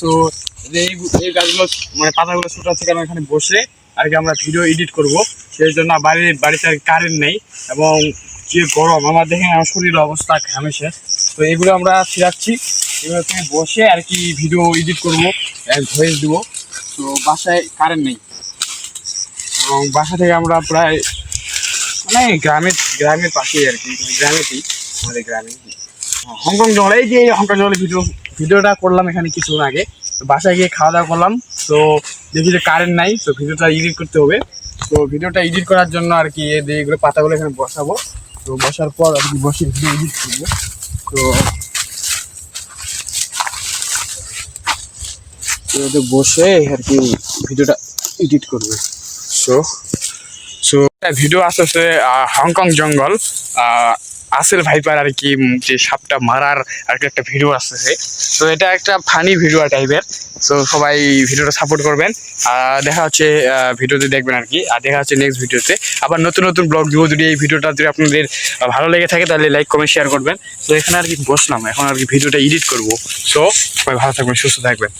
So এই গাছগুলো মানে পাতাগুলো ছোট আছে কারণ এখানে বসে আর কি আমরা ভিডিও এডিট করব। সেই জন্য বাড়িতে আর কারেন্ট নেই এবং যে গরম, আমার দেখেন আমার শরীরের অবস্থা ঘামে তো এগুলো আমরা ফিরাচ্ছি। এগুলো এখানে বসে আর কি ভিডিও এডিট করব ভয়েস দিব। তো বাসায় কারেন্ট নেই। এবং বাসা থেকে আমরা প্রায় মানে গ্রামের গ্রামের পাশেই আর কি, গ্রামেতেই, আমাদের গ্রামে হংকং জঙ্গল যে হংকং জঙ্গলের ভিডিও ভিডিওটা করলাম এখানে কিছুক্ষণ আগে। তো বাসায় গিয়ে খাওয়া দাওয়া করলাম। তো দেখি যে কারেন্ট নাই, তো ভিডিওটা এডিট করতে হবে। তো ভিডিওটা এডিট করার জন্য আর কি এগুলো পাতাগুলো এখানে বসাবো। তো বসার পর আর কি বসে ভিডিও এডিট করব। তো বসে আর কি ভিডিওটা এডিট করবে। সো সো ভিডিও আসতেছে হংকং জঙ্গল আসেল ভাইপার আর কি যে সাপটা মারার আর কি একটা ভিডিও আসতেছে। তো এটা একটা ফানি ভিডিও টাইপের তো সবাই ভিডিওটা সাপোর্ট করবেন। আর দেখা হচ্ছে ভিডিওতে দেখবেন আর কি। আর দেখা হচ্ছে নেক্সট ভিডিওতে। আবার নতুন নতুন ব্লগ দিব। যদি এই ভিডিওটা যদি আপনাদের ভালো লেগে থাকে, তাহলে লাইক কমেন্ট শেয়ার করবেন। তো এখানে আর কি বসলাম। এখন আর কি ভিডিওটা এডিট করব। সো সবাই ভালো থাকবেন, সুস্থ থাকবেন।